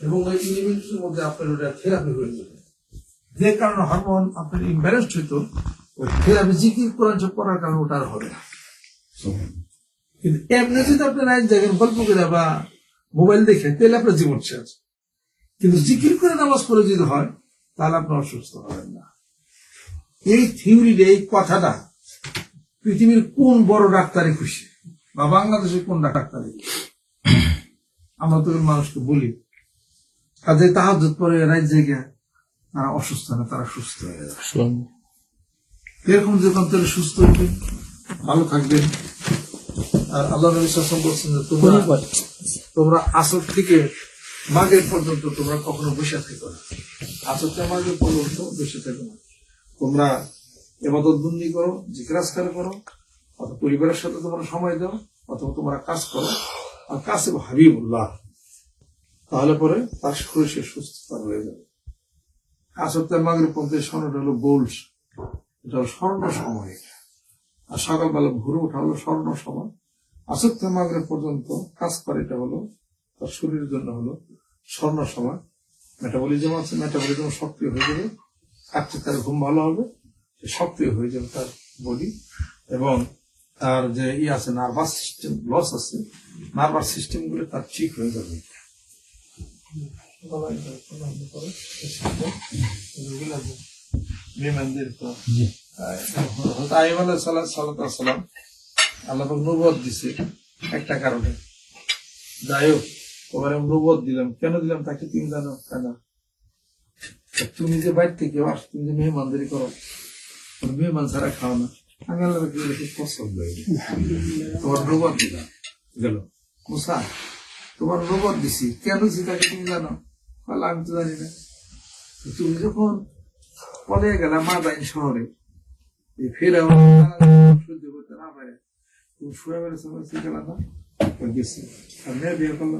এবং ওই ইনহিবিটরের মধ্যে আপনার ওটা থেরাপি হয়ে যাবে। যে কারণে হরমোন আপনার ইম্যালেন্সড হইতো, ওই থেরাপি জিকির সব করার কারণে ওটা আর হবে না। কিন্তু এমনি যদি আপনার এক জায়গায় গল্প করে বা মোবাইল দেখে, তাহলে আপনার জীবন শেষ। কিন্তু জিকির করে নামাজ পড়ে যদি হয়, তাহলে আপনি অসুস্থ হবেন না। এই থিওরির এই কথাটা পৃথিবীর কোন বড় ডাক্তারে খুশি? বা বাংলাদেশের কোন ডাক্তারে? আমরা তো মানুষকে বলি কাজে তাহাজ পরে রাত জেগে তারা অসুস্থ না তারা সুস্থ হয়ে যাবে এরকম যখন তাহলে সুস্থ হইবেন ভালো থাকবেন। আর আল্লাহ নবী আলাইহি বলছেন যে তোমরা তোমরা আসর থেকে মাগের পর্যন্ত তোমরা কখনো বসে থেকো না। আসর থেকে মাগের পর্যন্ত বসে থেকো না। তোমরা এবাদত বন্দি করো জিজ্ঞাসকার করো অথবা পরিবারের সাথে তোমরা সময় দাও অথবা তোমরা কাজ করো। আর কাছে হাবিবুল্লাহ। তাহলে পরে তার শরীরে সুস্থতা হয়ে যাবে। আসর থেকে মাগের পর্যন্ত সময়টা হলো গোল্ড। এটা হলো স্বর্ণ সময়। আর সকালবেলা ভোরে ওঠা হলো স্বর্ণ সময়। আসর থেকে মাগরেব পর্যন্ত কাজ করে এটা হলো তার শরীরের জন্য হলো স্বর্ণ সময়। মেটাবলিজম আছে মেটাবলিজম সক্রিয় হয়ে যাবে। রাত্রে তার ঘুম ভালো হবে, সে সক্রিয় হয়ে যাবে তার বডি এবং তার যে ই আছে নার্ভাস সিস্টেম লস আছে নার্ভাস সিস্টেমগুলো তার ঠিক হয়ে যাবে। দিছে একটা কারণে যাই হোক নবদ দিলাম কেন দিলাম তাকে তুমি জানো কেন তুমি যে বাইর থেকে আস তুমি যে মেহমানদারি করো মেহমান ছাড়া খাও না আল্লাহ পছন্দ তোমার নবদ দিলাম গেল মুসা তোমার নবদ দিছি। কেন দিছি তুমি জানো? বলে, আমি তো জানি না। তুমি যখন পলে গেলাম মাদাইন শহরে না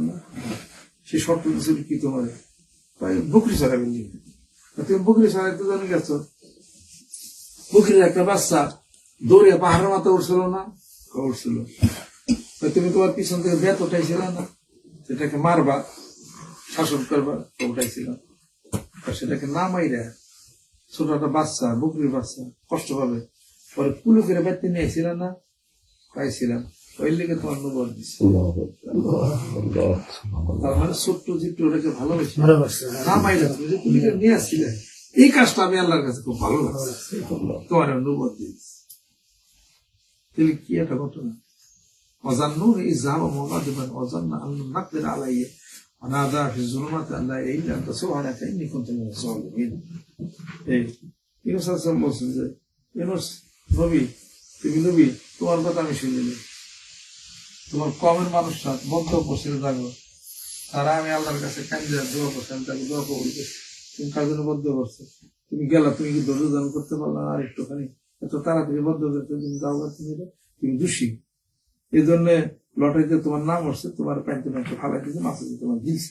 না। সে কি তোমার? বকরি তুমি বকরি একটা বাচ্চা দৌড়ে পাহাড়ের মাথা উঠছিল না উঠছিল তুমি তোমার পিছন থেকে বেত উঠাইছিল না? সেটাকে মারবা শাসন করবা উঠাইছিল আর সেটাকে না মাইরা ছোট একটা বাচ্চা বকরির বাচ্চা কষ্ট পাবে পরে কুলো করে বেতে নিয়েছিল না পাইছিলাম। ওই লেগে তোমার নবর দিচ্ছে তার মানে ছোট্ট চিত্র ওটাকে ভালোবাসি। না মাইরা তুমি যে কুলি করে নিয়ে আসছিলে এই কাজটা আমি আল্লাহর কাছে খুব ভালো লাগছে তোমার নবর দিয়েছি। কি একটা ঘটনা? وظنون إذ ذهب مغاضبا وظن أن لم نقدر عليه ونادى في الظلمات أن لا إله إلا أنت سبحانك إني كنت من الظالمين এই ইউনুস আসলাম বলছেন যে ইউনুস নবী তুমি নবী তোমার কথা আমি শুনিনি তোমার কমের মানুষরা বদ্ধ বসে থাকো তারা আমি আল্লাহর কাছে কান্দে দোয়া করছি আমি তাকে দোয়া কবুল করছি তুমি কার জন্য বদ্ধ করছো তুমি গেলা তুমি কি ধৈর্য ধারণ করতে পারলো না আর একটুখানি এত তাড়াতাড়ি বদ্ধ করছো তুমি যাও করতে দিলে তুমি দোষী এই জন্য লটারিতে তোমার নাম আসছে, তোমার প্যান্টে প্যান্টে ফালাই দিয়েছে মাসে তোমার দিয়েছে।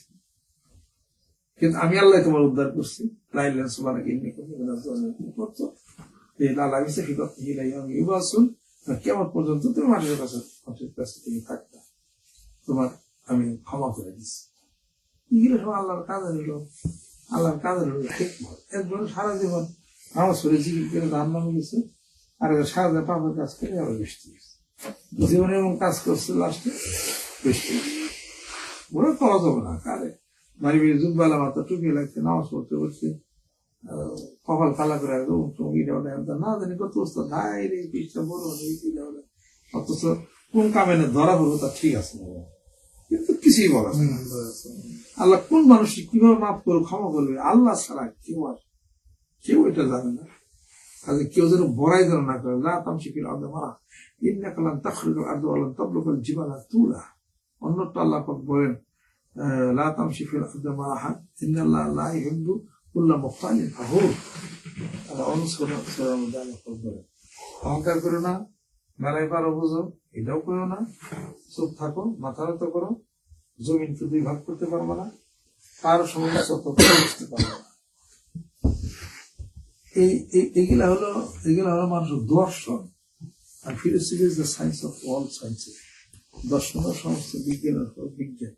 কিন্তু আমি আল্লাহ তোমার উদ্ধার করছি। লাইলেন সুবানা কিনে করছ। এই লালা আমি ইবাসুন কেমন পর্যন্ত তুমি মাটির কাছে তুমি থাকতা তোমার আমি ক্ষমা করে দিচ্ছি এগুলো সব আল্লাহর কাজে নিল আল্লাহর কাজে হিকমত। একজন সারা জীবন আমার শরীর জিকির করে ধান নামে গেছে, আর সারা পাপের কাজ করে আবার বৃষ্টি জীবনে এমন কাজ করছে লাস্টে ওরা করা যাবে না। কারে? বাড়ি বাড়ি জুব্বালা মাথা টুপি লাগছে নামাজ পড়তে পড়ছে কপাল কালা করে একদম টুঙ্গি দেওয়া না জানি কত ওস্তাদ হাই রে পিসটা কি অথচ কোন কামে না ধরা পড়ব তা ঠিক আছে। কিন্তু কিছুই বলা আল্লাহ কোন মানুষ কীভাবে মাফ করবে ক্ষমা করবে? আল্লাহ ছাড়া কেউ আর কেউ এটা জানে না। কাজে কেউ যেন বড়াই যেন না করে, লা তামসিকিল আদে মারা ইন্নাকা লান তাখরিকুল আরদু ওয়া লান তাবলুগাল জিবালা তুলা অন্যটা আল্লাহ পাক বলেন লা তামশি ফিল আরদি মারাহা ইন্নাল্লাহ লা ইউহিব্বু কুল্লা মুখতালিন ফাহুর আল্লাহ আল্লাহ বলেন, অহংকার করো না, মেলায় পারো বুঝো, এটাও করো না, চুপ থাকো, মাথা নত করো, জমিনকে দুই ভাগ করতে পারব না তার সত্য বুঝতে পারব না। এই এগুলা হলো এগুলা হলো মানুষের দর্শন। আর philosophy is the science of all sciences দর্শন সমস্ত বিজ্ঞানের বিজ্ঞান।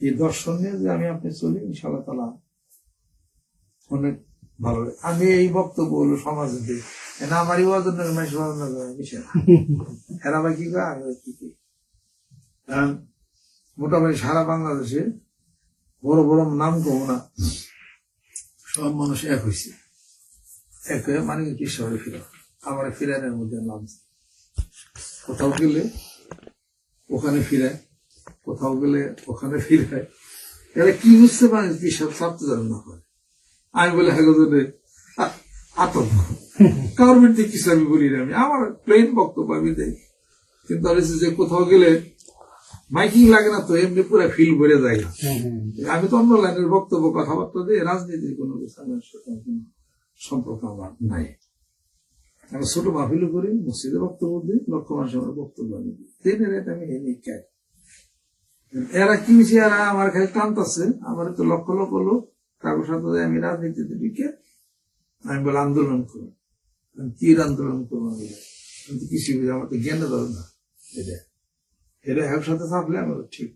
এই দর্শন নিয়ে যে আমি আপনি চলি ইনশাল্লাহ তালা অনেক ভালো। আমি এই বক্তব্য হলো সমাজে দিই না আমার এই ওয়াজন মানুষ ওয়াজন না করে বিষয় না এরা ভাই কি করে? আমি কি করি? মোটামুটি সারা বাংলাদেশে বড় বড় নাম কম না সব মানুষ এক হয়েছে এক হয়ে মানে কি শহরে ফিরে আমার ফিরানের মধ্যে নামছে কোথাও গেলে ওখানে ফিরায় কোথাও গেলে ওখানে ফিরায় এরা কি বুঝতে পারে কি সব ছাত্র যেন না করে আমি বলে হেগোজনে আতঙ্ক। কারোর বিরুদ্ধে কিছু আমি বলি না আমি। আমার প্লেন বক্তব্য আমি দেই। কিন্তু যে কোথাও গেলে মাইকিং লাগে না তো এমনি পুরো ফিল ভরে যায়। না আমি তো অন্য লাইনের বক্তব্য কথাবার্তা দিয়ে রাজনীতির কোনো কোনো সম্পর্ক আমার নাই। আমি ছোট মাহফিলও করি, মসজিদে বক্তব্য দিই লক্ষ মানুষের আমার বক্তব্য আমি দিই। ট্রেনের রেট আমি এনে খাই এরা কি হয়েছে এরা আমার খালি টানতাছে। আমার তো লক্ষ লক্ষ লোক কাগজ সাথে আমি রাজনীতিতে ঢুকে আমি বলে আন্দোলন করব আমি তীর আন্দোলন করব আমি। বলি। আমি তো কৃষি আমার তো জ্ঞানে ধরো না। এটা এটা একসাথে চাপলে আমার ঠিক।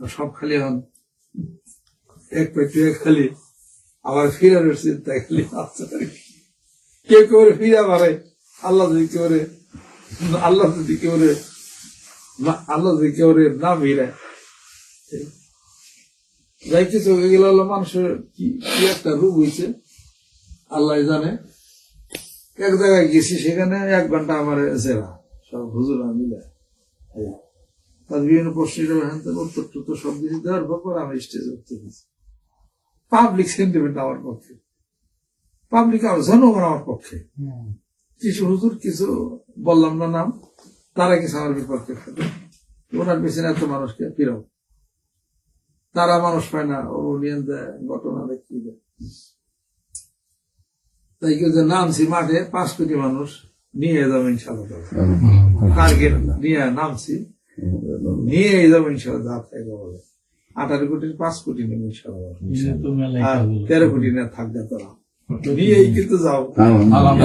সব খালি হন এক পেটে খালি আবার ফিরানোর চিন্তা খালি আছে কেউ ফিরা মারে আল্লাহ যদি কেউ আল্লাহ যদি কেউ আল্লাহ যদি কেউ না ফিরায়। যাই কিছু এগুলো হলো মানুষের কি একটা রূপ হয়েছে আল্লাহ জানে। এক জায়গায় গেছি, সেখানে এক ঘণ্টা আমার জেরা সব হুজুর মিলে। বিভিন্ন প্রশ্নের উত্তর টুত্তর সব কিছু দেওয়ার পর আমি স্টেজে উঠতে গেছি। পাবলিক সেন্টিমেন্ট আমার পক্ষে। পাবলিক আমার জনগণ আমার পক্ষে। কিছু হুজুর কিছু বললাম না নাম তারা কিছু আমার বিপক্ষে ওনার পেছনে এত মানুষকে ফিরাও। তারা মানুষ পায় না ও নিয়ে দেয় ঘটনা দেখি। দেয় তাই কেউ যে নামছি মাঠে পাঁচ কোটি মানুষ নিয়ে যাব ইনশাল্লাহ টার্গেট নিয়ে নামছি নিয়ে যাব ইনশাল্লাহ বলে। আঠারো কোটির পাঁচ কোটি নেবে আর তেরো কোটি না থাকবে তোরা নিয়েই কিন্তু যাও।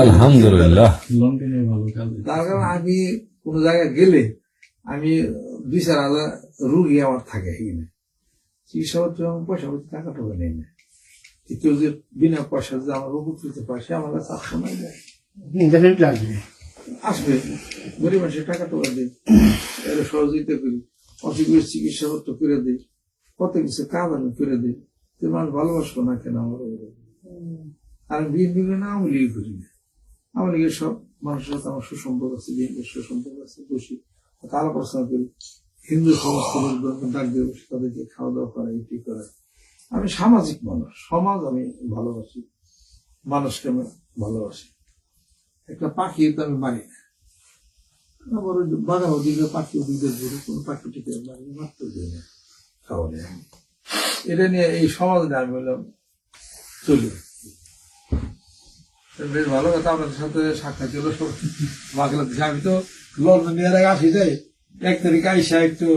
আলহামদুলিল্লাহ। লন্ডনে ভালো কাজ তার কারণ আমি কোন জায়গায় গেলে আমি দুই চার হাজার রুগী আমার থাকে এখানে। চিকিৎসা আমার পয়সা করতে টাকা টাকা নেই না। কেউ যে বিনা পয়সা যে আমার উপকৃত পায় সে আমার কাছে আসবে না। আসবে। আসবে। গরিব মানুষের টাকা টাকা দিই। সহযোগিতা করি। অসুবিধার চিকিৎসা পত্র করে দিই। কত কিছু আমি করে দিই তুমি মানুষ ভালোবাসবো না কেন আমার আর আমি বিএনপি করি না আমি লিগ করি না। আমার লিগের সব মানুষের সাথে আমার সুসম্পর্ক আছে, বিএনপির সুসম্পর্ক আছে, বসি। কথা আলোচনা করি, হিন্দু সমস্ত লোকজন ডাক দিয়ে বসে, তাদেরকে খাওয়া দাওয়া করা এটি করা। আমি সামাজিক মানুষ, সমাজ আমি ভালোবাসি, মানুষকে আমি ভালোবাসি। একটা পাখি তো আমি মারি না। ওই বাগান ওদিকে পাখি ওদিকে কোনো পাখি টিকে মারি মারতে দিই না। আমি এটা নিয়ে এই সমাজ নিয়ে আমি বললাম চলি বেশ ভালো কথা আপনাদের সাথে সাক্ষাৎ হলো। সব বাংলাদেশে আমি তো লন্ডন নিয়ে আগে আসি যাই এক তারিখ আইসা একটু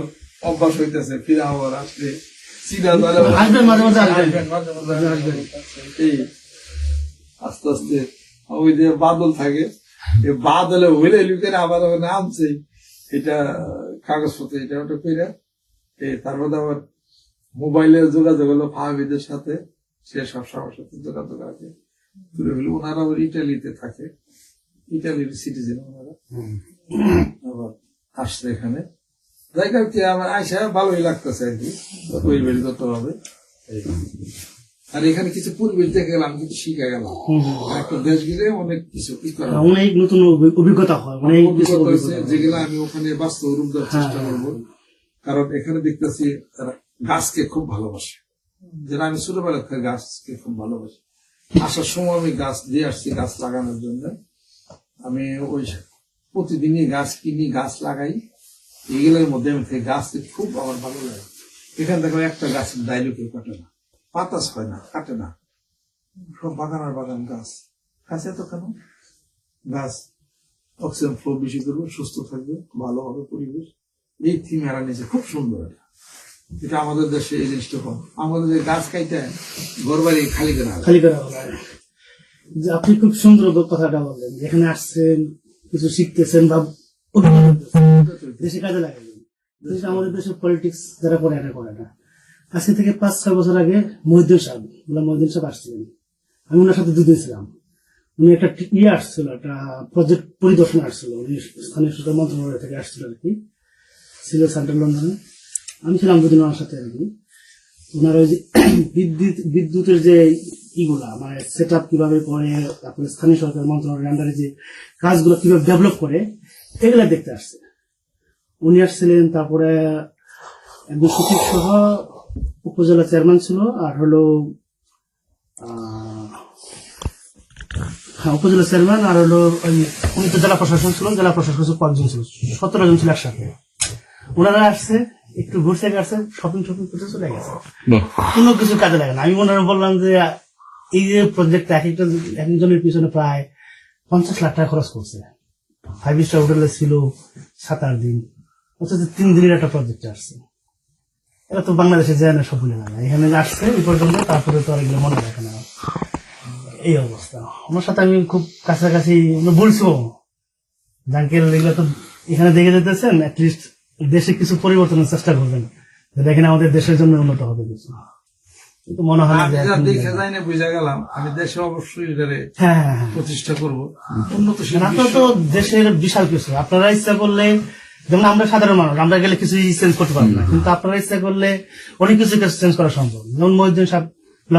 অভ্যাস হইতেছে ফিরা হওয়ার আসলে। আস্তে আস্তে ওই যে বাদল থাকে বাদলে হইলে লুকের আবার ওখানে নামছে এটা কাগজপত্র এটা ওটা এই তারপর আবার মোবাইলে যোগাযোগ হলো ফাহাবিদের সাথে। সে সব সময় সাথে যোগাযোগ আছে তুলে হলো ওনারা আবার ইটালিতে থাকে। ইটালির সিটিজেন ওনারা। আবার আসছে এখানে। জায়গা কি আমার আইসা ভালোই লাগতেছে আর কি। পরিবেশগত ভাবে এই। আর এখানে কিছু পরিবেশ দেখে গেলাম কিছু শিখে গেলাম। একটা দেশ গেলে অনেক কিছু। অনেক নতুন অভিজ্ঞতা হয় অনেক অভিজ্ঞতা হয়েছে, হয়। যেগুলো আমি ওখানে বাস্তব রূপ দেওয়ার চেষ্টা করব। কারণ এখানে দেখতেছি তারা গাছকে খুব ভালোবাসে। যেটা আমি ছোটবেলা থেকে গাছকে খুব ভালোবাসি। আসার সময় আমি গাছ দিয়ে আসছি, গাছ লাগানোর জন্য। আমি ওই প্রতিদিনই গাছ কিনি, গাছ লাগাই। এগুলোর মধ্যে আমি থেকে গাছকে খুব আমার ভালো লাগে। এখানে দেখো একটা গাছের ডাইলু কেউ কাটে না। বাতাস হয় না, কাটে না। সব বাগান আর বাগান গাছ। গাছ এত কেন গাছ অক্সিজেন ফ্লো বেশি করবে, সুস্থ থাকবে, ভালো হবে পরিবেশ। এই থিম এরা নিচে খুব সুন্দর। এটা আমাদের দেশে এই জিনিসটা কম। আমাদের যে গাছ কাইতে ঘর বাড়ি খালি করে। খালি করা আপনি খুব সুন্দর কথাটা বললেন যেখানে আসছেন, কিছু শিখতেছেন বা দেশে কাজে লাগাবেন আমাদের দেশের পলিটিক্স যারা করে এটা করে না। আজকে থেকে পাঁচ, ছয় বছর আগে মহিউদ্দিন সাহেব গোলাম মহিউদ্দিন সাহেব আসছিলেন। আমি ওনার সাথে দুদিন ছিলাম। উনি একটা ইয়ে আসছিল, একটা প্রজেক্ট পরিদর্শন আসছিল। উনি স্থানীয় সরকার মন্ত্রণালয় থেকে আসছিল আর কি। ছিল সেন্ট্রাল লন্ডনে। আমি ছিলাম দুদিন ওনার সাথে আর কি। ওনার ওই যে বিদ্যুৎ, বিদ্যুতের যে ইগুলা মানে সেট আপ কীভাবে করে, তারপরে স্থানীয় সরকার মন্ত্রণালয়ের আন্ডারে যে কাজগুলো কীভাবে ডেভেলপ করে, এগুলা দেখতে আসছে। উনি আসছিলেন, তারপরে একজন সচিব সহ উপজেলা চেয়ারম্যান ছিল, আর হলো হ্যাঁ উপজেলা চেয়ারম্যান আর হলো ওই উনি তো জেলা প্রশাসন ছিল জেলা প্রশাসন কয়েকজন ছিল, সতেরো জন ছিল একসাথে। ওনারা আসছে একটু ঘুরতে গেছে শপিং শপিং করতে চলে গেছে। কোনো কিছু কাজে লাগে না। আমি ওনারা বললাম যে এই যে প্রজেক্টটা এক একটা এক একজনের পিছনে প্রায় পঞ্চাশ লাখ টাকা খরচ করছে। ফাইভ স্টার হোটেলে ছিল সাত আট দিন। অথচ তিন দিনের একটা প্রজেক্ট আসছে। এটা তো বাংলাদেশে যায় না সব ভুলে না এখানে আসছে এই পর্যন্ত তারপরে তো আর এগুলো মনে রাখে না। এই অবস্থা। ওনার সাথে আমি খুব কাছাকাছি উনি বলছো জাঙ্কেল এগুলো তো এখানে দেখে যেতেছেন অ্যাটলিস্ট দেশে কিছু পরিবর্তনের চেষ্টা করবেন। দেখেন আমাদের দেশের জন্য উন্নত হবে কিছু। কিন্তু মনে হয় না আমি যে যা এখন- দেখে যাই না বুঝা গেলাম। আমি দেশে অবশ্যই এটারে হ্যাঁ হ্যাঁ প্রতিষ্ঠা করব। উন্নতশীল আপনার তো দেশের বিশাল কিছু। আপনারা ইচ্ছা করলে যেমন আমরা সাধারণ মানুষ আমরা গেলে কিছু চেঞ্জ করতে পারব না। কিন্তু আপনারা ইচ্ছা করলে অনেক কিছু চেঞ্জ করা সম্ভব। যেমন মহিউদ্দিন সাহেব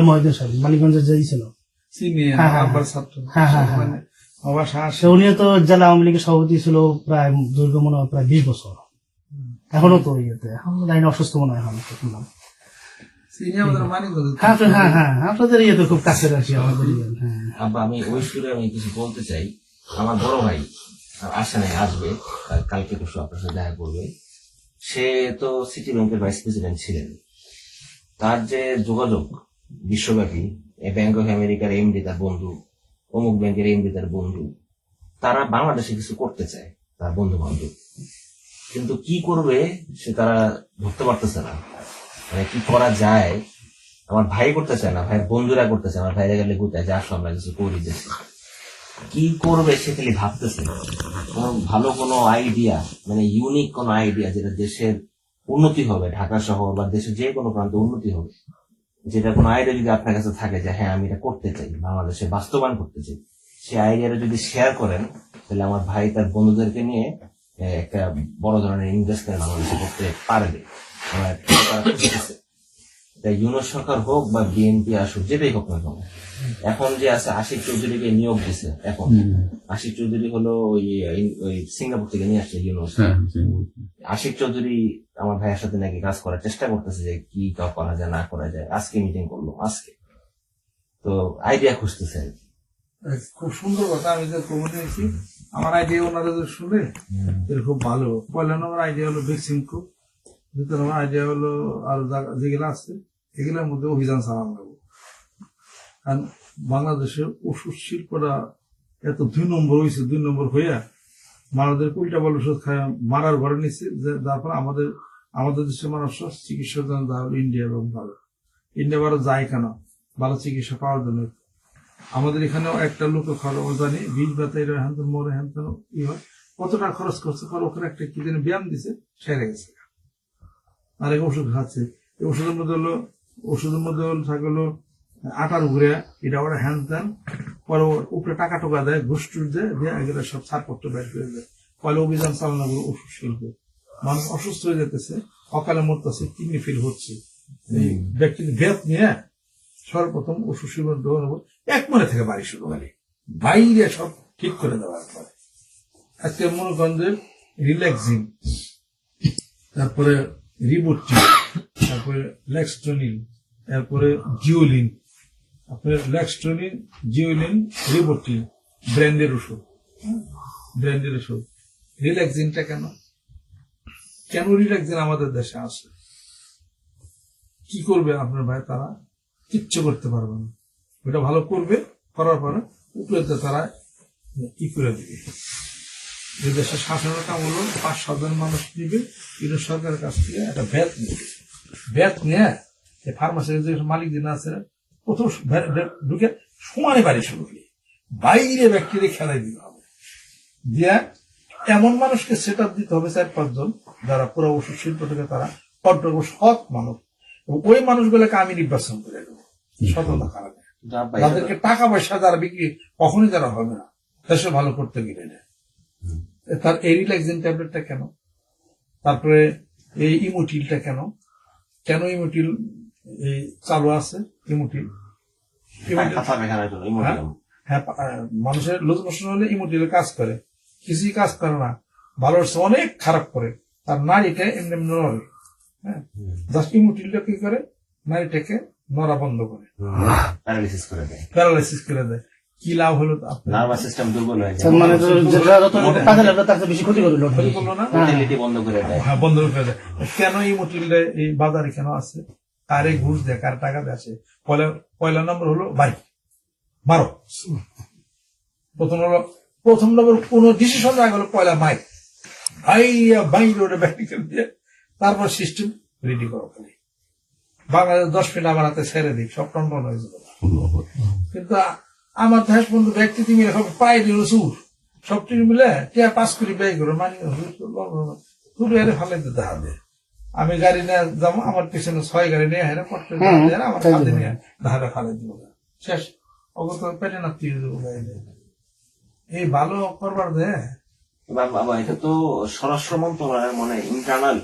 মহিউদ্দিন সাহেব মালিকগঞ্জের যে ই ছিল উনিও তো জেলা আওয়ামী লীগের সভাপতি ছিল প্রায় দীর্ঘ মনে হয় প্রায় বিশ বছর। এখনও তো ইয়েতে এখন তো জানি না অসুস্থ মনে হয় এখন শুনলাম আমাদের হ্যাঁ। হ্যাঁ হ্যাঁ আপনাদের ইয়ে তো খুব কাছের আমাদের ইয়ে, হ্যাঁ। আব্বা আমি ওই সুরে আমি কিছু বলতে চাই। আমার বড় ভাই আসে নাই আসবে। আর কালকে পরশু আপনার সাথে দেখা করবে। সে তো সিটি ব্যাংকের ভাইস প্রেসিডেন্ট ছিলেন। তার যে যোগাযোগ বিশ্বব্যাপী ব্যাংক অফ আমেরিকার এমডি তার বন্ধু অমুক ব্যাংকের এমডি তার বন্ধু তারা বাংলাদেশে কিছু করতে চায় তার বন্ধু বান্ধব কিন্তু কি করবে সে তারা ধরতে পারতেছে না। মানে কি করা যায়? আমার ভাই করতে চায় না, ভাইয়ের বন্ধুরা করতে চায় আমার ভাইরা গেলে গুতায় যে আসো আমরা কিছু করি দেশে কি করবে সে খালি ভাবতেছে ভালো কোনো আইডিয়া মানে ইউনিক কোনো আইডিয়া যেটা দেশের উন্নতি হবে, ঢাকা শহর বা দেশের যে কোনো প্রান্তে উন্নতি হবে। যেটা কোনো আইডিয়া যদি আপনার কাছে থাকে যে হ্যাঁ আমি এটা করতে চাই, বাংলাদেশে বাস্তবায়ন করতে চাই। সেই আইডিয়াটা যদি শেয়ার করেন, তাহলে আমার ভাই তার বন্ধুদেরকে নিয়ে একটা বড় ধরনের ইনভেস্টমেন্ট বাংলাদেশে করতে পারবে। তাই ইউনুস সরকার হোক বা বিএনপি আসুক যেটাই হোক না কেন। এখন যে আছে আশিক চৌধুরীকে নিয়োগ দিছে এখন। আশিক চৌধুরী হলো ওই সিঙ্গাপুর থেকে নিয়ে আসছে ইউনুস আশিক চৌধুরী আমার ভাইয়ের সাথে নাকি কাজ করার চেষ্টা করতেছে যে কি কা করা যায় না করা যায়। আজকে মিটিং করল আজকে। তো আইডিয়া খুঁজতেছে আর কি। খুব সুন্দর কথা আমি যে কমিটি আছি আমার আইডিয়া ওনারা যদি শুনে খুব ভালো। পয়লা নম্বর আইডিয়া হলো ভ্যাকসিন খুব দ্বিতীয় নম্বর আইডিয়া হলো আর যেগুলো আছে এগুলোর মধ্যে অভিযান চালানো লাগবে। কারণ বাংলাদেশের ওষুধ শিল্পটা এত দুই নম্বর হয়েছে দুই নম্বর হইয়া মানুষদের উল্টা বল ওষুধ খায় মারার ঘরে নিচ্ছে যে তারপর আমাদের আমাদের দেশের মানুষ চিকিৎসার জন্য ইন্ডিয়া এবং ভারত ইন্ডিয়া ভারত যায় কেন? ভালো চিকিৎসা পাওয়ার জন্য। আমাদের এখানেও একটা লোক খরচ জানি বীজ ব্যথা এটা হ্যান মরে হ্যান ই হয়। কত টাকা খরচ করছে পর ওখানে একটা কি যেন ব্যায়াম দিছে সেরে গেছে। আর এক ওষুধ খাচ্ছে। এই ওষুধের মধ্যে হলো ওষুধের মধ্যে হলো থাকে হলো আটার উপরে এটা ওরা হ্যান ত্যান পরে উপরে টাকা টোকা দেয় ঘুষ টুস দেয় দিয়ে এগুলো সব ছাড়পত্র বের করে দেয়। পরে অভিযান চালানো হলো ওষুধ শিল্পে মানুষ অসুস্থ হয়ে যেতেছে অকালে মরতেছে কিডনি ফিল হচ্ছে। এই ব্যক্তি ভেদ নিয়ে সর্বপ্রথম ওষুধ গ্রহণ হব। এক মনে থেকে বাড়ি শুরু করে বাইরে সব ঠিক করে দেওয়ার পরে। আজকে মনে যে রিল্যাক্সিং তারপরে রিবোটিন, তারপরে লেক্সট্রনিন তারপরে জিওলিন, তারপরে লেক্সট্রনিন জিওলিন, রিবোটিন, ব্র্যান্ডের ওষুধ। ব্র্যান্ডের ওষুধ। রিল্যাক্সিনটা কেন? কেন রিল্যাক্সিন আমাদের দেশে আসে কি করবে আপনার ভাই তারা? কিচ্ছু করতে পারবে না। ওটা ভালো করবে, করার পরে উপরে তারা ই করে দিবে। এই দেশের শাসনের হলো পাঁচ সাধারণ মানুষ নিবে কিন্তু সরকারের কাছ থেকে একটা ব্যাট নিবে। ব্যাট নিয়ে ফার্মাসির যে মালিক দিন আছে, প্রথম ঢুকে সমানে বাড়ি শুরু করি বাইরে ব্যক্তিরে খেলাই দিতে হবে। দিয়ে এমন মানুষকে সেট দিতে হবে চার পাঁচজন যারা পুরো ওষুধ শিল্প থেকে তারা অর্ধ সৎ মানুষ। ওই মানুষগুলোকে আমি নির্বাচন করে দেবো। সততা কারণে। তাদেরকে টাকা পয়সা যারা বিক্রি কখনই তারা হবে না। দেশে ভালো করতে গেলে। না। তার এই রিল্যাক্সিং ট্যাবলেটটা কেন? তারপরে এই ইমোটিলটা কেন? কেন ইমোটিল এই চালু আছে ইমোটিল? হ্যাঁ? হ্যাঁ আহ, মানুষের লুজ মোশন হলে ইমোটিলে কাজ করে। কিছুই কাজ করে না। ভালো অনেক খারাপ করে। তার নারীটা এমনি এমনি নড়ে। হ্যাঁ জাস্ট ইমোটিলটা কি করে? নারীটাকে নড়া বন্ধ করে। প্যারালাইসিস করে দেয়। প্যারালাইসিস করে দেয়। কি লাভ হলো নার্ভাস সিস্টেম দুর্বল হয়ে যায়। মানে কাজে তার বেশি ক্ষতি করল ক্ষতি করল না? মোটিলিটি বন্ধ করে দেয়। হ্যাঁ বন্ধ করে দেয়। কেন এই মোটিলটা এই বাজারে কেন আছে কারে ঘুষ দেয় কার টাকা দেয় আসে? পয়লা পয়লা নম্বর হলো বাড়ি। বারো প্রথম হলো প্রথম নম্বর কোন ডিসিশন আগে হলো পয়লা মাই আইয়া বাই রোডে ব্যাটিং দিয়ে তারপর সিস্টেম রেডি করো খালি। বাংলাদেশ দশ মিনিট আমার হাতে ছেড়ে দিই সব টন হয়ে যাবে কিন্তু আমার দেশ বন্ধু ব্যক্তি মিলে সব পায়ে দিল সুর সব টিম মিলে টিয়া পাস করি ব্যয় করে মানে তুই এর ফালে দিতে হবে। আমি গাড়ি নিয়ে যাব আমার পিছনে ছয় গাড়ি নিয়ে হেরে আমার কাঁধে নিয়ে ধারে ফালে দিব। শেষ। অগত পেটে না তুই দেবো এই ভালো করবার দে। বাবা এটা তো স্বরাষ্ট্র মন্ত্রণালয়ের মনে ইন্টারনাল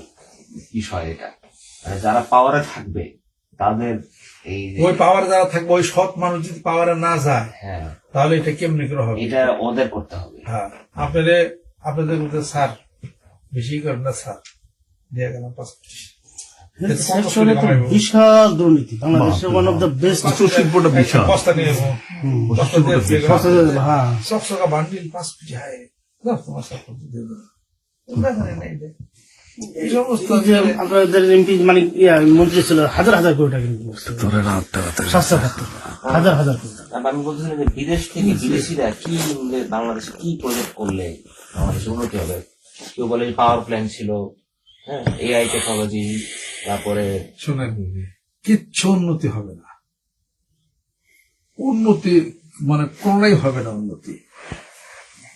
বিষয় এটা। যারা পাওয়ারে থাকবে তাদের এই ওই পাওয়ার যারা থাকবে ওই সৎ মানুষ যদি পাওয়ারে না যায় হ্যাঁ। তাহলে এটা কেমনি করে হবে? এটা ওদের করতে হবে। হ্যাঁ। আপনাদের আপনাদের মধ্যে স্যার বেশি করেন না স্যার। দিয়ে গেলাম বিশাল দুর্নীতি। বাংলাদেশের ওয়ান অফ দ্য বেস্ট শিল্পটা বিশাল। হ্যাঁ। চকচকা বান্ডিল পাঁচ কোটি হায়। তোমার এই সমস্ত যে আপনাদের এমপি মানে মন্ত্রী ছিল হাজার হাজার কোটি টাকা ইনকাম করছে। স্বাস্থ্য খাতে হাজার হাজার কোটি আমি বলতেছিলাম যে বিদেশ থেকে বিদেশিরা কি বাংলাদেশে কি প্রজেক্ট করলে বাংলাদেশে উন্নতি হবে? কেউ বলে পাওয়ার প্ল্যান্ট ছিল হ্যাঁ এআই টেকনোলজি তারপরে শোনেন কিচ্ছু উন্নতি হবে না। উন্নতি মানে কোনটাই হবে না উন্নতি।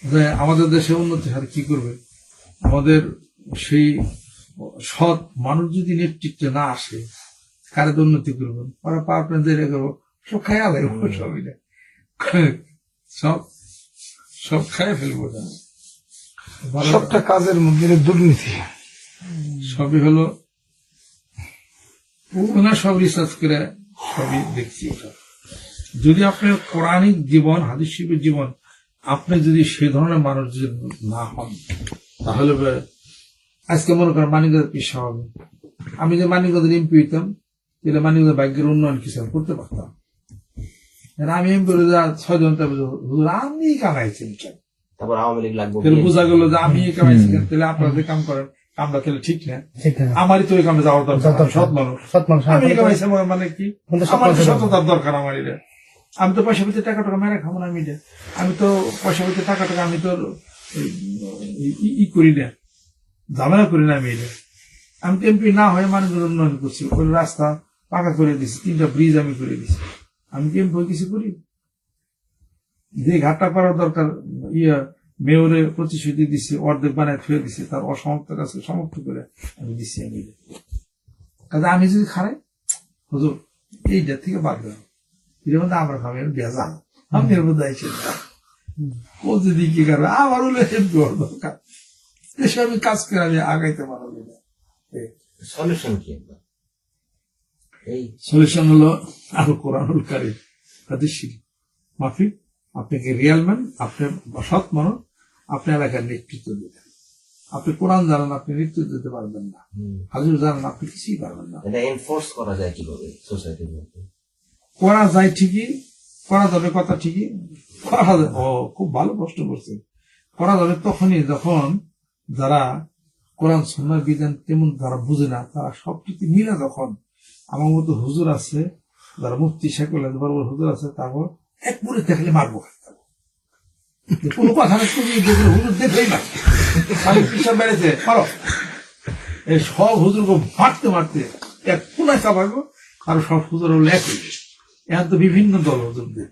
যে আমাদের দেশে উন্নতি হার কি করবে? আমাদের সেই সৎ মানুষ যদি নেতৃত্বে না আসে কারে উন্নতি করবেন ওরা পাওয়ার প্ল্যান্ট দিয়ে করব সব খাইয়া লাগবো সবই না। সব সব খাইয়া ফেলব না সবটা কাজের মধ্যে দুর্নীতি। সবই হলো ওনার সব রিসার্চ করে সবই দেখছি ওটা যদি আপনার পৌরাণিক জীবন হাদিস জীবন আপনি যদি সে ধরনের মানুষ না হন তাহলে আজকে মনে করেন মানিকগঞ্জের পেশা হবে। আমি যে মানিকগঞ্জের এমপি হইতাম তাহলে মানিকগঞ্জের ভাগ্যের উন্নয়ন কিছু করতে পারতাম। আমি এমপি হলে যা ছয় জন হুজুর আমি কামাইছি কেন তারপর আওয়ামী লীগ লাগবে। বোঝা গেল যে আমি কামাইছি কেন তাহলে আপনারা যে কাম করেন কামটা তাহলে ঠিক না। আমারই তো ওই কামে যাওয়ার দরকার সৎ মানুষ। সৎ মানুষ আমি কামাইছে মানে- মানে কি? সৎ আমার সততার দরকার আমার এটা। আমি তো পয়সা পেতে টাকা টাকা মেরে খাব না আমি আমি তো পয়সা পেতে টাকা টাকা আমি তো ই- ই- ই করি না। ঝামেলা করি না আমি তো এমপি না হয়ে মানুষের উন্নয়ন করছি। ওই রাস্তা পাকা করে দিছি তিনটা ব্রিজ আমি করে দিছি। আমি কি এমপি কিছু করি? যে ঘাটটা করার দরকার ইয়া মেয়রে প্রতিশ্রুতি দিছি অর্ধেক বানায় ফেলে দিছি তার অসমাপ্ত কাছে সমাপ্ত করে আমি দিছি আমি। কাজে আমি যদি খারাই হুজুর এইটার থেকে বাদ দেন এর মধ্যে আমরা খাব এর বেজা আমি এর মধ্যে আইছি ও যদি কি করবে আমার হলে এমপি হওয়ার দরকার। দেশে কাজ করে আমি আগাইতে পারব না সলিউশন কি এই সলিউশন হলো আরও কোরআনুল কারিম হাদিস মাফিক আপনাকে রিয়াল ম্যান আপনি সৎ মানুষ আপনি এলাকার নেতৃত্ব দিবেন আপনি কোরআন জানেন আপনি নেতৃত্ব দিতে পারবেন না হাজির জানেন আপনি কিছুই পারবেন না এটা এনফোর্স করা যায় কীভাবে সোসাইটির মধ্যে করা যায় ঠিকই করা যাবে কথা ঠিকই করা যাবে ও খুব ভালো প্রশ্ন করছে করা যাবে তখনই যখন যারা কোরআন সন্ন্যার বিধান তেমন যারা বুঝে না, তারা সবকিছু মিলে যখন আমার মতো হুজুর আছে, যারা শেখুল বড় হুজুর আছে, তারপর এক মুড়ে দেখলে মারবো কথা না তুমি দেখলে হুজুর দেখলেই না বেড়েছে পারো এই সব হুজুরকে মারতে মারতে এক কোনায় চাপাবো আর সব হুজুর হলো এক এখন তো বিভিন্ন দল হুজুরদের।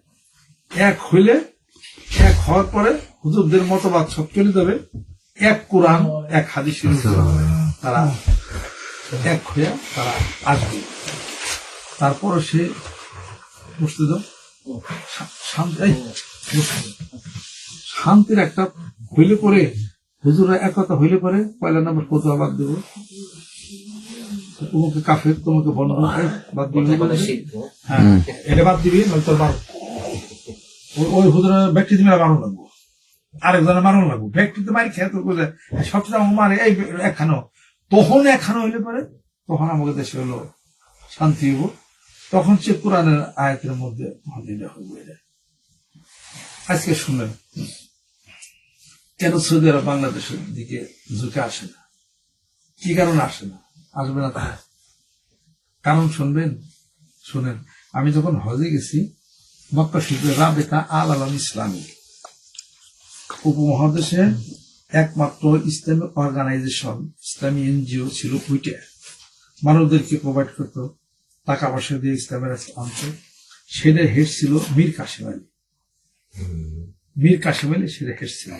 এক হইলে, এক হওয়ার পরে হুজুরদের মতবাদ সব চলে যাবে। এক কোরআন এক হাদিস তারা এক হয়ে তারা আসবে। তারপরে সে বসতে দাও। শান্তির একটা হইলে পরে হুজুরা এক কথা হইলে পরে পয়লা নম্বর কত বাদ দেব। তোমাকে কাফের তোমাকে বন্ধ বাদ দিবি। হ্যাঁ এটা বাদ দিবি নয়তো তোর মার ওই- হুজুরা ব্যক্তি তুমি মারণ লাগবো। আরেকজনে মারণ লাগবো। ব্যক্তি তো মারি খেয়ে তোর করে সবচেয়ে মারে, এই একখানো। তখন একখানো হইলে পরে, তখন আমাকে দেশে হলো শান্তি হইব। তখন সে কোরআনের আয়াতের মধ্যে আজকে শুনলেন কেন সৌদি আরব বাংলাদেশের দিকে ঝুঁকে আসে না? কি কারণে আসে না? আসবে না তা? কারণ শুনবেন, শুনেন, আমি যখন হজে গেছি, মক্কা শরীফে রাবেতা আল আলম ইসলামী। উপমহাদেশে একমাত্র ইসলামিক অর্গানাইজেশন, ইসলামী এনজিও ছিল ওইটা মানবদেরকে প্রোভাইড করত টাকা পয়সা দিয়ে ইসলামের আনত সেটা হেড ছিল মীর কাশিম আলী। মীর কাশিম আলী সেটা হেড ছিল।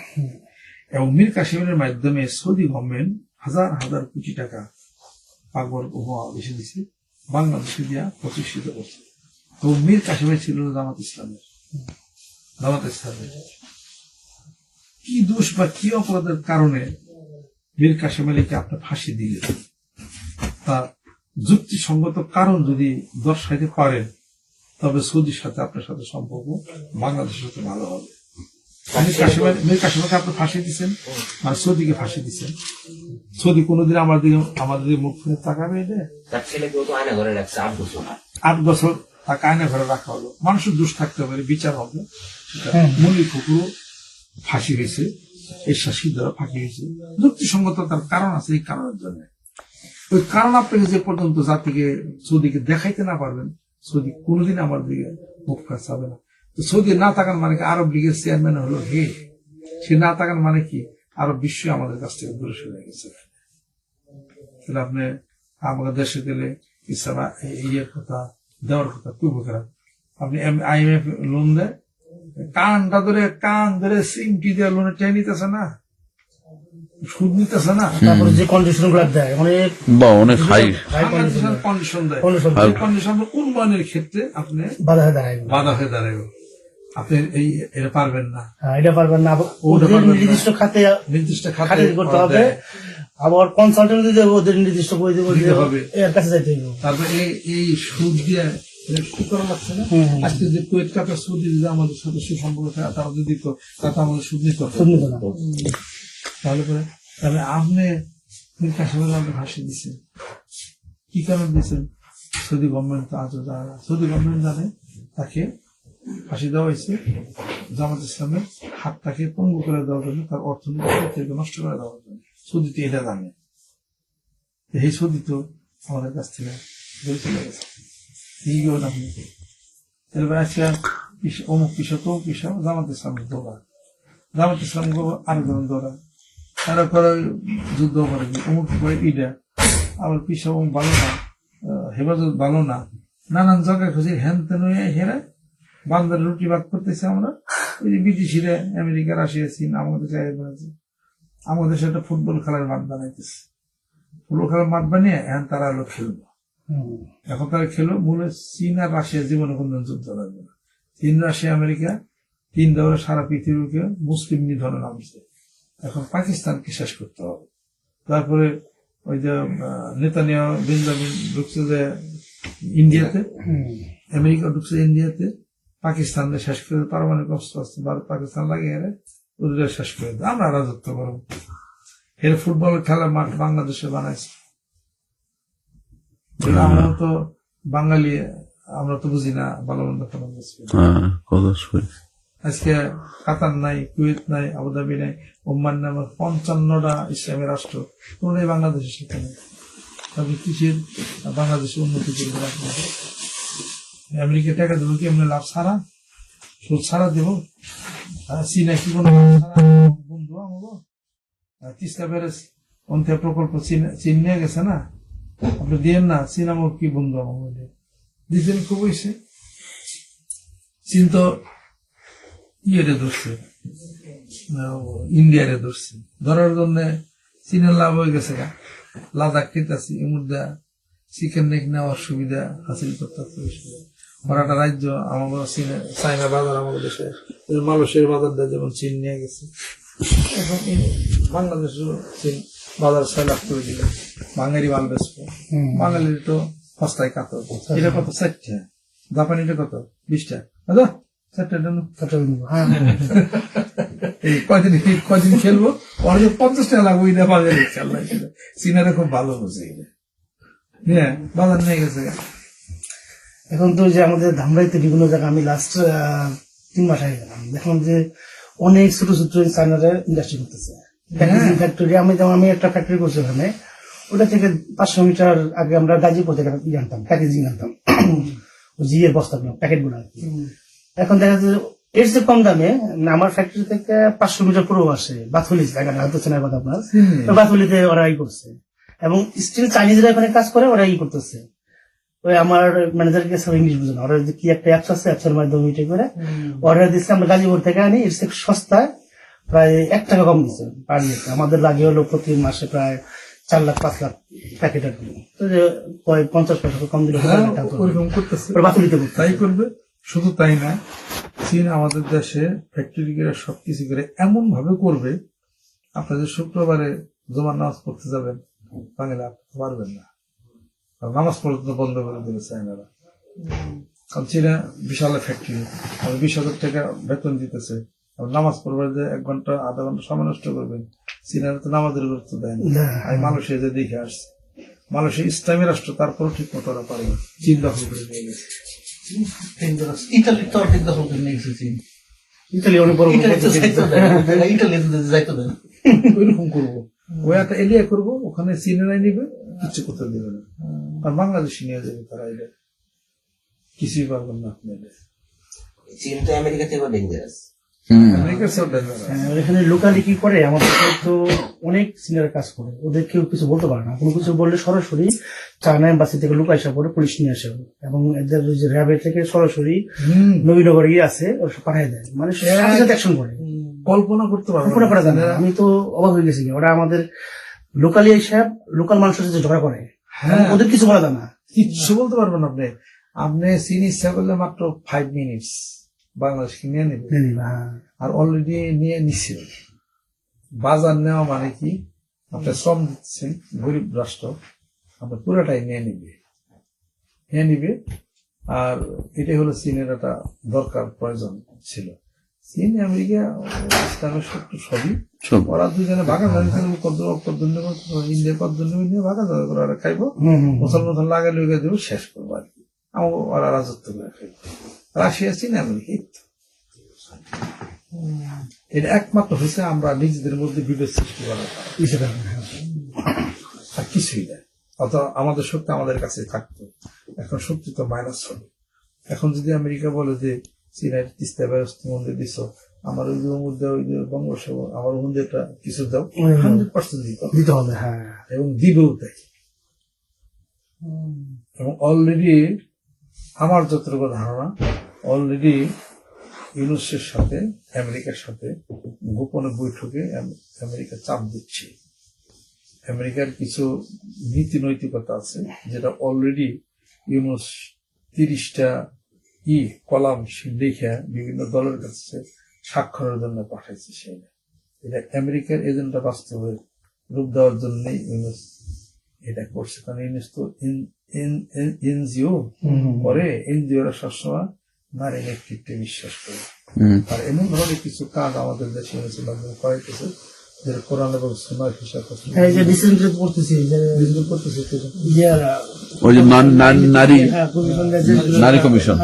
এবং মীর কাশিম আলীর মাধ্যমে সৌদি গভর্নমেন্ট হাজার হাজার কোটি টাকা আকবর উপমা বেশি দিছে বাংলাদেশে দিয়া প্রতিষ্ঠিত করছে। তো মীর কাশিমে ছিল জামাত ইসলামের জামাত ইসলামের। কি দোষ বা কি অপরাধের কারণে মীর কাশিম আলীকে আপনি ফাঁসি দিলেন? তার যুক্তিসঙ্গত কারণ যদি দর্শাইতে পারেন তবে সৌদির সাথে আপনার সাথে সম্পর্ক বাংলাদেশের সাথে ভালো হবে। মীর কাশিম আলী- মীর আপনি ফাঁসি দিচ্ছেন মানে সৌদিকে ফাঁসি দিচ্ছেন সৌদি কোনোদিন আমার দিকে আমাদের দিকে মুখ ফিরে তাকাবে এটা? তার ছেলেকেও তো আয়না ঘরে রাখছে আট বছর। আট বছর তাকে আয়না ঘরে রাখা হলো। মানুষের দোষ থাকতে পারে বিচার হবে। সেটা মনির কুকুরও ফাঁসি হয়েছে, এই শাসি দ্বারা ফাঁকি হয়েছে। যুক্তিসঙ্গত তার কারণ আছে, এই কারণের জন্য। ওই কারণ আপনাকে যে পর্যন্ত জাতিকে সৌদিকে দেখাইতে না পারবেন, সৌদি কোনোদিন আমার দিকে মুখ ফেসাবে না। সৌদি না থাকার মানে কি? আরব লীগের চেয়ারম্যান হলো হে। সে না থাকার মানে কি? আরব বিশ্ব আমাদের কাছ থেকে দূরে সরে গেছে। তাহলে আপনি আমাদের দেশে গেলে ইসলাম ইয়ের কথা, দেওয়ার কথা খারাপ আপনি আইএমএফ লোন দেয় কানটা ধরে কান ধরে সিমটি দিয়ে লোনে টেনে নিতেছে না। সুদ নিতেছে না। তারপরে যে কন্ডিশনগুলো দেয় অনেক বা অনেক হাই হাই কন্ডিশন দেয়। কন্ডিশন উন্নয়নের ক্ষেত্রে আপনি বাধা হয়ে দাঁড়ায় বাধা হয়ে দাঁড়াবে আপনি এই এটা পারবেন না। হ্যাঁ, এটা পারবেন না। নির্দিষ্ট খাতে নির্দিষ্ট খাতে করতে হবে? আবার কনসালটেন্ট দিতে হবে ওদের নির্দিষ্ট করে দেবো দিতে হবে। এর কাছে যাইতে হবে তারপরে এই এই সুদ দিয়ে এটা কি লাগছে না? হুম, হুম। আজকে যে কুয়েত কাপের সুদ যদি আমাদের সাথে সুসম্পর্ক তারা যদি দিত আমাদের সুদ নিতে। হবে শুনতে না। তাহলে পরে তাহলে আপনি মীর কাশিমের ফাঁসি দিচ্ছেন কি কারণ সৌদি গভর্নমেন্ট তো আজও জানে সৌদি গভর্নমেন্ট জানে তাকে ফাঁসি দেওয়া হয়েছে। জামাত ইসলামের হাতটাকে পঙ্গু করে দেওয়ার জন্য তার অর্থনীতি নষ্ট করে দেওয়ার জন্য। সৌদি তো এটা জানে। এই সৌদি তো আমাদের কাছ থেকে চলে গেছে। এই গেল আপনি এবার আজকে পিস- অমুক পিসা তো পিসা জামাত ইসলামের দৌড়া জামাত ইসলাম আরেকজন দৌড়া তারা করে যুদ্ধ করে অমুক করে ইডা আবার পিসা অমুক ভালো না হেফাজত ভালো না নানান জায়গায় খুঁজে হ্যান তেন হেরা বান্দার রুটি ভাগ করতেছে আমরা ওই যে বিদেশিরা আমেরিকা রাশিয়া চীন আমাদের বলেছে আমাদের একটা ফুটবল খেলার মাঠ বানাইতেছে ফুটবল খেলার মাঠ বানিয়ে এখন তারা হলো খেলব এখন তারা খেলো মূলে চীন আর রাশিয়া জীবনে কোনদিন যুদ্ধ লাগবে না। চীন রাশিয়া আমেরিকা তিন দৌড়ে সারা পৃথিবীকে মুসলিম নিধনে নামছে। এখন পাকিস্তানকে শেষ করতে হবে। তারপরে ওই যে নেতানিয়া বেঞ্জামিন ঢুকছে যে ইন্ডিয়াতে। আমেরিকা ঢুকছে ইন্ডিয়াতে। পাকিস্তানকে শেষ করে পারমাণবিক অস্ত্র অস্ত্র ভারত পাকিস্তান লাগিয়ে এনে ওদের শেষ করে আমরা রাজত্ব করব। এর ফুটবল খেলা মাঠ বাংলাদেশে বানাইছে। আমরা তো বাঙালি আমরা তো বুঝি না ভালো মন্দ। হ্যাঁ আজকে কাতার নাই কুয়েত নাই আবুধাবি নাই ওমান নামের পঞ্চান্নটা ইসলামী রাষ্ট্র কোনটাই বাংলাদেশের সাথে নেই তবে কিসের বাংলাদেশে উন্নতি করবে আমেরিকা টাকা দেবো কি এমনি লাভ ছাড়া? সুদ ছাড়া দেব? চীনা কি কোনো বন্ধু আমাকে তিস্তা ব্যারেজ অন্তে প্রকল্প চীন চীন নিয়ে গেছে না? আপনি দিয়েন না চীন আমার কি বন্ধু আমাকে দিতেন খুব হয়েছে চীন তো ইয়েরে ধরছে ইন্ডিয়ারে ধরছে। ধরার জন্য চীনের লাভ হয়ে গেছে গা। লাদাখ খেতেছি এর মধ্যে চিকেন নেক নেওয়ার সুবিধা হাসিল করতে ওরা রাজ্য আমাদের চীনে চাইনা বাজার আমাদের দেশে মালয়েশিয়ার বাজারটা যেমন চীন নিয়ে গেছে। এখন এই বাংলাদেশের চীন বাজার ছয় লাখ করে দিলে বাঙালি মাল বেচবো। বাঙালির তো সস্তায় কাতর। এটা কত? জাপানিটা কত? বিশটা। আচ্ছা চারটে দেন। হ্যাঁ। এই কয়দিন কয়দিন খেলব? ওর যে পঞ্চাশ টাকা লাগবে এটা বাজারে খেলা চীনারা খুব ভালো বুঝে এটা হ্যাঁ বাজার নিয়ে গেছে। এখন তো যে আমাদের ধামরাইতে বিভিন্ন জায়গায় আমি লাস্ট তিন মাস আগে গেলাম। দেখলাম যে অনেক ছোট ছোট চায়নারা ইন্ডাস্ট্রি করতেছে। প্যাকেজিং ফ্যাক্টরি আমি যেমন আমি একটা ফ্যাক্টরি করছি ওখানে ওটা থেকে পাঁচশো মিটার আগে আমরা গাজীপুর থেকে ই আনতাম। প্যাকেজিং আনতাম জিএর বস্তাগুলো প্যাকেটগুলো আর কি। এখন দেখা যাচ্ছে এর চেয়ে কম দামে আমার ফ্যাক্টরি থেকে পাঁচশো মিটার পুরো আসে বাথুলি জায়গাটা হয়তো কথা আপনার। বাথুলিতে ওরা ই করছে। এবং স্টিল চাইনিজরা এখানে কাজ করে ওরা ই করতেছে। ওই আমার ম্যানেজার কাছে ইংলিশ বুঝে না ওরা কি একটা অ্যাপস আছে অ্যাপসের মাধ্যমে ইটে করে। অর্ডার দিচ্ছে আমরা গাজীপুর থেকে আনি এর সস্তায় প্রায় এক টাকা কম দিচ্ছে পার ইয়েতে। আমাদের লাগে হলো প্রতি মাসে প্রায় চার লাখ পাঁচ লাখ প্যাকেট আর তো যে পঞ্চাশ পয়সা কম দিলে হ্যাঁ, ওরকম করতেছে। তাই করবে? শুধু তাই না চীন আমাদের দেশে ফ্যাক্টরি করে সবকিছু করে এমন ভাবে করবে আপনাদের শুক্রবারে জমা নামাজ পড়তে যাবেন বাংলা আপনি পারবেন না। নামাজ পর্যন্ত বন্ধ করে দেবে চাইনারা কারণ চীনা বিশাল ফ্যাক্টরি বিশ হাজার টাকা বেতন দিতেছে। নামাজ পড়বার যে এক ঘণ্টা আধা ঘণ্টা সময় নষ্ট করবেন চীনারা তো নামাজের গুরুত্ব দেয় না। আমি মালয়েশিয়া যে দেখে আসছি মালয়েশিয়া ইসলামী রাষ্ট্র তারপরও ঠিক মতো ওরা পারে না। চীন দখল করে নিয়ে গেছে। ইটালি তো অর্ধেক দখল করে নিয়েছে চীন। ইতালি অনেক বড় ইটালি যাইতো দেয় ইটালি তো যাইতো দেয় ওইরকম করব। ওই একটা এলিয়া করব ওখানে চীনেরাই নিবে কিচ্ছু করতে দেবে না। আর বাংলাদেশি নিয়ে যাবে তারা এটা। কিছুই পারবেন না আপনাদের। চীন তো আমেরিকা থেকে ডেঞ্জারাস হ্যাঁ, আর এখানে লোকালি কি করে? আমাদের তো অনেক সিনিয়র কাজ করে। ওদের কেউ কিছু বলতে পারে না। কোনো কিছু বললে সরাসরি চায়না এম্বাসি থেকে লোক আসা পরে পুলিশ নিয়ে আসে। এবং এদের যে র্যাবের থেকে সরাসরি নবীনগর ইয়ে আছে ওরা সব পাঠিয়ে দেয়। মানে সাথে সাথে অ্যাকশন করে। কল্পনা করতে পারব কল্পনা করা যায় না। আমি তো অবাক হয়ে গেছি। ওরা আমাদের লোকালি এসে লোকাল মানুষের সাথে ঝগড়া করে। হ্যাঁ। ওদের কিছু বলা যায় না। কিচ্ছু বলতে পারবেন আপনি। আপনি চীন ইচ্ছা করলে মাত্র ফাইভ মিনিটস বাংলাদেশকে নিয়ে নেবে? হ্যাঁ। আর অলরেডি নিয়ে নিচ্ছে বাজার নেওয়া মানে কি? আপনি শ্রম দিচ্ছেন গরিব রাষ্ট্র আপনার পুরোটাই নিয়ে নিবে। নিয়ে নিবে। আর এটাই হলো চীনের একটা দরকার প্রয়োজন ছিল। চীন আমেরিকা ইসলামের শত্রু সবই। ওরা দুজনে ভাগা ভাগি করব কত কত ইন্ডিয়া কত নিয়ে ভাগা ভাগি করে ওরা খাইবো। মুসলমান লাগাই লুগে দেবো শেষ করব আর কি। আমার ওরা রাজত্ব করে খাইবো। রাশিয়া চীন আমেরিকা এই তো। এটা একমাত্র হয়েছে আমরা নিজেদের মধ্যে বিভেদ সৃষ্টি করে। আর কিছুই না অত আমাদের শক্তি আমাদের কাছে থাকতো। এখন শক্তি তো মাইনাস হবে। এখন যদি আমেরিকা বলে যে চীনের তিস্তা ব্যবস্থা মন্দির দিছ আমার ওই মধ্যে ওই বঙ্গোপসাগর আমার মন্দিরটা কিছু দাও। হান্ড্রেড পার্সেন্ট দিত দিতে হবে হ্যাঁ। এবং দিবেও তাই। এবং অলরেডি আমার যতটুকু ধারণা অলরেডি ইউনুসের সাথে, আমেরিকার সাথে গোপনে বৈঠকে আম- আমেরিকা চাপ দিচ্ছে। আমেরিকার কিছু নীতি নৈতিকতা আছে যেটা অলরেডি ইউনুস তিরিশটা ই কলাম লিখে বিভিন্ন দলের কাছে স্বাক্ষরের জন্য পাঠাইছে সেটা এটা আমেরিকার এজেন্ডা বাস্তবে রূপ দেওয়ার জন্য ইউনুস এটা করছে। কারণ ইউনুস তো এনজিও করে এনজিওরা সবসময় নারী নেতৃত্বে বিশ্বাস করে। আর এমন ধরনের কিছু কাজ আমাদের দেশে হয়েছে বা কয়েকছে যে কোরআন এবং সোনার হিসাব এই যে রিসেন্টলি পড়তেছি যে করতেছে ওই যে নান- নান- নারী হ্যাঁ, নারী কমিশন।